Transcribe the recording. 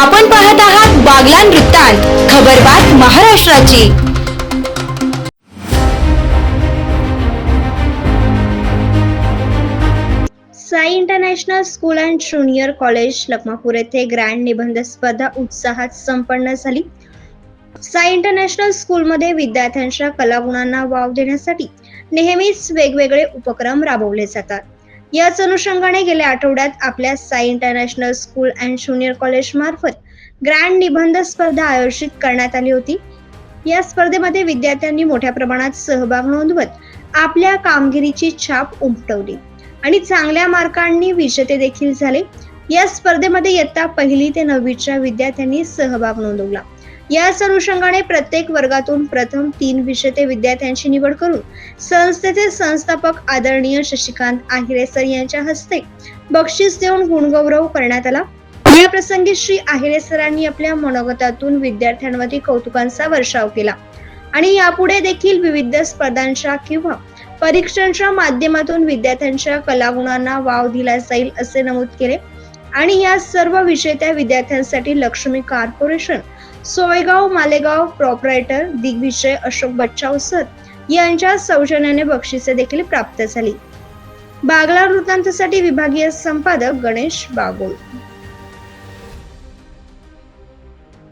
आपण पाहत आहात बागलान वृत्तांत खबरबात महाराष्ट्राची. Sai international school and junior college Lakhmapur येथे ग्रँड निबंध स्पर्धा उत्साहात संपन्न झाली. साई इंटरनॅशनल स्कूलमध्ये विद्यार्थ्यांच्या कलागुणांना वाव देण्यासाठी नेहमीच वेगवेगळे उपक्रम राबवले जातात. याच अनुषंगाने गेल्या आठवड्यात आपल्या Sai international school and junior college मार्फत ग्रँड निबंध स्पर्धा आयोजित करण्यात आली होती. या स्पर्धेमध्ये विद्यार्थ्यांनी मोठ्या प्रमाणात सहभाग नोंदवत आपल्या कामगिरीची छाप उमटवली आणि चांगल्या मार्कांनी विजेते देखील झाले. या स्पर्धेमध्ये इयत्ता पहिली ते नववीच्या विद्यार्थ्यांनी सहभाग नोंदवला. याच अनुषंगाने प्रत्येक वर्गातून प्रथम तीन विजेते विद्यार्थ्यांची निवड करून संस्थेचे संस्थापक आदरणीय शशिकांत आहिरे सर यांच्या हस्ते बक्षीस देऊन गुणगौरव करण्यात आला. या प्रसंगी श्री आहिरे सरांनी आपल्या मनोगतातून विद्यार्थ्यांवरती कौतुकांचा वर्षाव केला. आणि यापुढे देखील विविध स्पर्धांच्या किंवा परीक्षांच्या माध्यमातून विद्यार्थ्यांच्या कलागुणांना वाव दिला जाईल असे नमूद केले. आणि या सर्व विजेत्या विद्यार्थ्यांसाठी Laxmi corporation Soygaon Malegaon proprietor Digvijay Ashok Bachhav sir यांच्या सौजन्याने बक्षिसे देखील प्राप्त झाली. बागला वृत्तांतसाठी विभागीय संपादक गणेश बागोल.